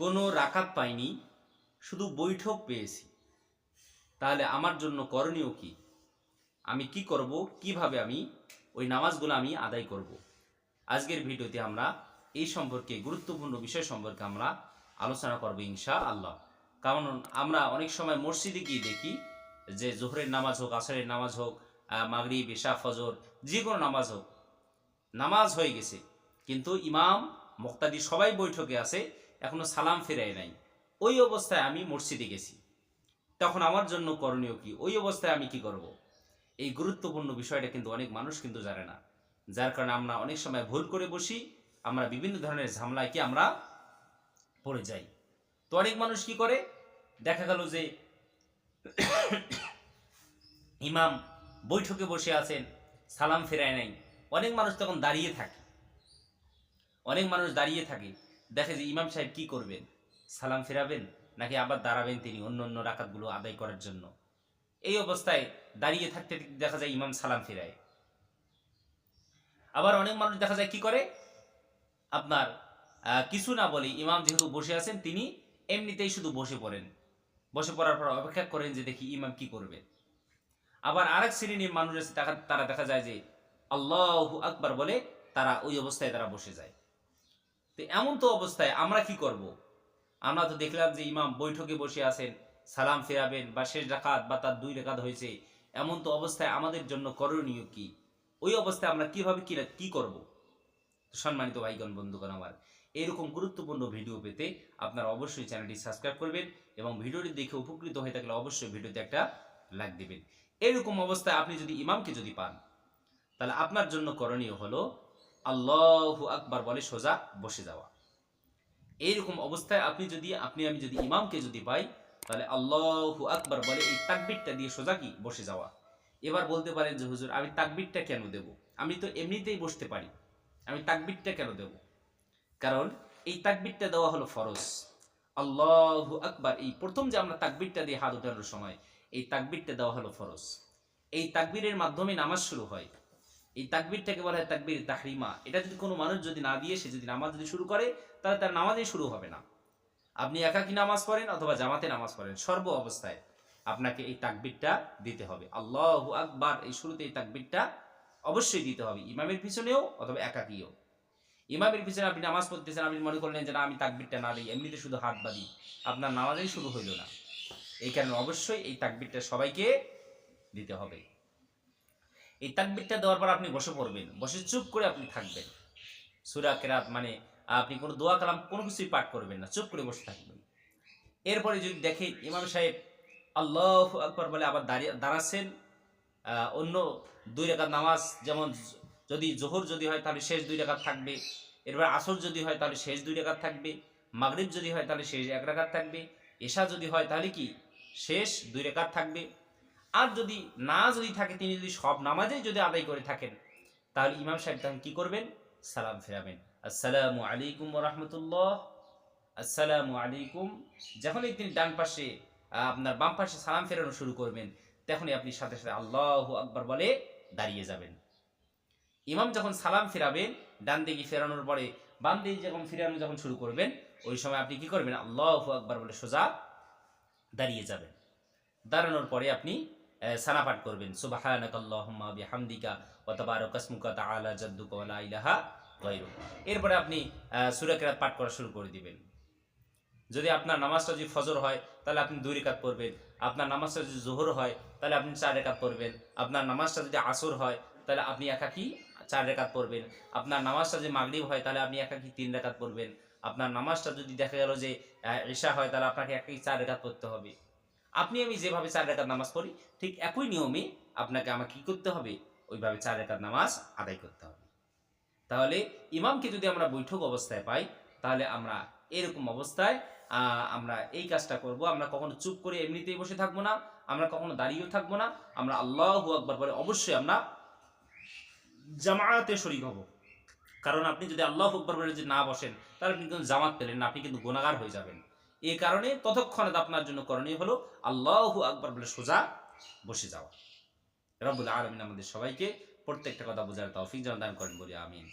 কোনো রাকাত পাইনি, শুধু বৈঠক পেয়েছি। তাহলে আমার জন্য করণীয় কি? আমি কি করব? কীভাবে আমি ওই নামাজগুলো আমি আদায় করব? আজকের ভিডিওতে আমরা এই সম্পর্কে, গুরুত্বপূর্ণ বিষয় সম্পর্কে আমরা আলোচনা করব ইনশা আল্লাহ কারণ আমরা অনেক সময় মসজিদে গিয়ে দেখি যে জোহরের নামাজ হোক, আসরের নামাজ হোক মাগরি বেশা ফজর, যে কোনো নামাজ হোক, নামাজ হয়ে গেছে। কিন্তু ইমাম, মুক্তাদি সবাই বৈঠকে আছে এখনও সালাম ফেরায় নাই। ওই অবস্থায় আমি মসজিদে গেছি। তখন আমার জন্য করণীয় কি? ওই অবস্থায় আমি কি করব? এই গুরুত্বপূর্ণ বিষয়টা কিন্তু অনেক মানুষ কিন্তু জানে না। যার কারণে আমরা অনেক সময় ভুল করে বসি, আমরা বিভিন্ন ধরনের ঝামেলায় কি আমরা পড়ে যাই। তো অনেক মানুষ কি করে? দেখা গেল যে ইমাম বৈঠকে বসে আছেন, সালাম ফেরায় নাই। অনেক মানুষ তখন দাঁড়িয়ে থাকে। অনেক মানুষ দাঁড়িয়ে থাকে। দেখে যে ইমাম সাহেব কি করবেন? সালাম ফেরাবেন? নাকি আবার দাঁড়াবেন তিনি অন্য অন্য রাকাতগুলো আদায় করার জন্য? এই অবস্থায় দাঁড়িয়ে থাকতে দেখা যায় ইমাম সালাম ফেরায়। আবার অনেক মানুষ দেখা যায় কি করে? আপনার কিছু না বলে ইমাম যেহেতু বসে আছেন, তিনি এমনিতেই শুধু বসে পড়েন। বসে পড়ার পর অপেক্ষা করেন যে দেখি ইমাম কি করবে আবার আরেক শ্রেণির মানুষ আছে তারা- তারা দেখা যায় যে আল্লাহ আকবার বলে তারা ওই অবস্থায় তারা বসে যায়। তো এমন তো অবস্থায় আমরা কি করব? আমরা তো দেখলাম যে ইমাম বৈঠকে বসে আছেন, সালাম ফেরাবেন, বা শেষ রাকাত, বা তার দুই রেখাত হয়েছে। এমন তো অবস্থায় আমাদের জন্য করণীয় কি? ওই অবস্থায় আমরা কীভাবে কি কি করব? সম্মানিত ভাইগণ, বন্ধুগণ আমার, এরকম গুরুত্বপূর্ণ ভিডিও পেতে আপনারা অবশ্যই চ্যানেলটি সাবস্ক্রাইব করবেন এবং ভিডিওটি দেখে উপকৃত হয়ে থাকলে অবশ্যই ভিডিওতে একটা লাইক দিবেন। এরকম অবস্থায় আপনি যদি ইমামকে যদি পান, তাহলে আপনার জন্য করণীয় হলো আল্লাহু আকবার বলে সোজা বসে যাওয়া। এইরকম অবস্থায় আপনি যদি, আপনি, আমি যদি ইমামকে যদি পাই, তাহলে আল্লাহু আকবার বলে এই তাকবিরটা দিয়ে সোজা কি? বসে যাওয়া। এবার বলতে পারেন যে, হুজুর, আমি তাকবিরটা কেন দেব? আমি তো এমনিতেই বসতে পারি। আমি তাকবিরটা কেন দেব? কারণ এই তাকবিরটা দেওয়া হলো ফরজ। আল্লাহু আকবার, এই প্রথম যে আমরা তাকবিরটা দিয়ে হাত উঠানোর সময়, এই তাকবিরটা দেওয়া হলো ফরজ। এই তাকবিরের মাধ্যমে নামাজ শুরু হয়। এই তাকবীরটাকে বলা হয় তাকবীর তাহরিমা। এটা যদি কোনো মানুষ যদি না দিয়ে সে যদি নামাজ যদি শুরু করে, তাহলে তার নামাজই শুরু হবে না। আপনি একাকি নামাজ পড়েন অথবা জামাতে নামাজ পড়েন? সর্ব অবস্থায় আপনাকে এই তাকবীরটা দিতে হবে। আল্লাহ আকবার, এই শুরুতে এই তাকবীরটা অবশ্যই দিতে হবে। ইমামের পিছনেও অথবা একাকিও। ইমামের পিছনে আপনি নামাজ পড়তেছেন, আপনি মনে করলেন যে না, আমি তাকবীরটা না দিই, এমনিতে শুধু হাত বাঁধি। আপনার নামাজই শুরু হইল না। এই কারণে অবশ্যই এই তাকবীরটা সবাইকে দিতে হবে। এই তাকবীরটা দেওয়ার পর আপনি বসে পড়বেন। বসে চুপ করে আপনি থাকবেন। সুরা কেরাত মানে আপনি কোনো দোয়া কালাম, কোনো কিছুই পাঠ করবেন না। চুপ করে বসে থাকবেন। এরপরে যদি দেখেন ইমাম সাহেব আল্লাহ আকবর বলে আবার দাঁড়িয়ে, দাঁড়াচ্ছেন অন্য দুই রেখার নামাজ, যেমন যদি জোহর যদি হয় তাহলে শেষ দুই রেখাত থাকবে। এরপর আসর যদি হয় তাহলে শেষ দুই রেখাত থাকবে। মাগরিব যদি হয় তাহলে শেষ এক রেখাত থাকবে। এশা যদি হয় তাহলে কি? শেষ দুই রেখাত থাকবে। আর যদি না যদি থাকে, তিনি যদি সব নামাজেই যদি আদায় করে থাকেন, তাহলে ইমাম সাহেব তখন কি করবেন? সালাম ফেরাবেন। আসসালামু আলাইকুম রহমতুল্লাহ। আসসালামু আলাইকুম। যখনই তিনি ডান পাশে আপনার বাম পাশে সালাম ফেরানো শুরু করবেন, তখনই আপনি সাথে সাথে আল্লাহ আকবর বলে দাঁড়িয়ে যাবেন। ইমাম যখন সালাম ফেরাবেন, ডান দিকে ফেরানোর পরে বাম দিকে যখন ফেরানো যখন শুরু করবেন, ওই সময় আপনি কি করবেন? আল্লাহ আকবার বলে সোজা দাঁড়িয়ে যাবেন। দাঁড়ানোর পরে আপনি আহ, সানা পাঠ করবেন। সুবাহানাকাল্লাহুম্মা বিহামদিকা এরপরে আপনি সূরা পাঠ করা শুরু করে দিবেন। যদি আপনার নামাজটা যদি ফজর হয় তাহলে আপনি দুই রেখাত পড়বেন। আপনার নামাজটা যদি জোহর হয় তাহলে আপনি চার রেখাত পড়বেন। আপনার নামাজটা যদি আসর হয় তাহলে আপনি একাকি চার রেখাত পড়বেন। আপনার নামাজটা যদি মাগরিব হয় তাহলে আপনি একাকি তিন রেখাত পড়বেন। আপনার নামাজটা যদি দেখা গেল যে ঈশা হয় তাহলে আপনাকে একাকি চার রেখাত পড়তে হবে। আপনি আমি যেভাবে চার রেখাত নামাজ পড়ি, ঠিক একই নিয়মে আপনাকে আমাকে কি করতে হবে? ওইভাবে চার রেখাত নামাজ আদায় করতে হবে। তাহলে ইমামকে যদি আমরা বৈঠক অবস্থায় পাই, তাহলে আমরা এরকম অবস্থায় আমরা এই কাজটা করব। আমরা কখনো চুপ করে এমনিতেই বসে থাকব না, আমরা কখনো দাঁড়িয়েও থাকব না, আমরা আল্লাহ আকবর পরে অবশ্যই আমরা জামায়াতে শরিক হব। কারণ আপনি যদি আল্লাহ আকবর পরে যদি না বসেন, তাহলে আপনি কিন্তু জামাত পেলেন না, আপনি কিন্তু গুণাগার হয়ে যাবেন। এই কারণে ততক্ষণে আপনার জন্য করণীয় হলো আল্লাহ আকবর বলে সোজা বসে যাওয়া। রব্বুল আলমিন আমাদের সবাইকে প্রত্যেকটা কথা বোঝার তৌফিক যেন দান করেন, বলি আমিন।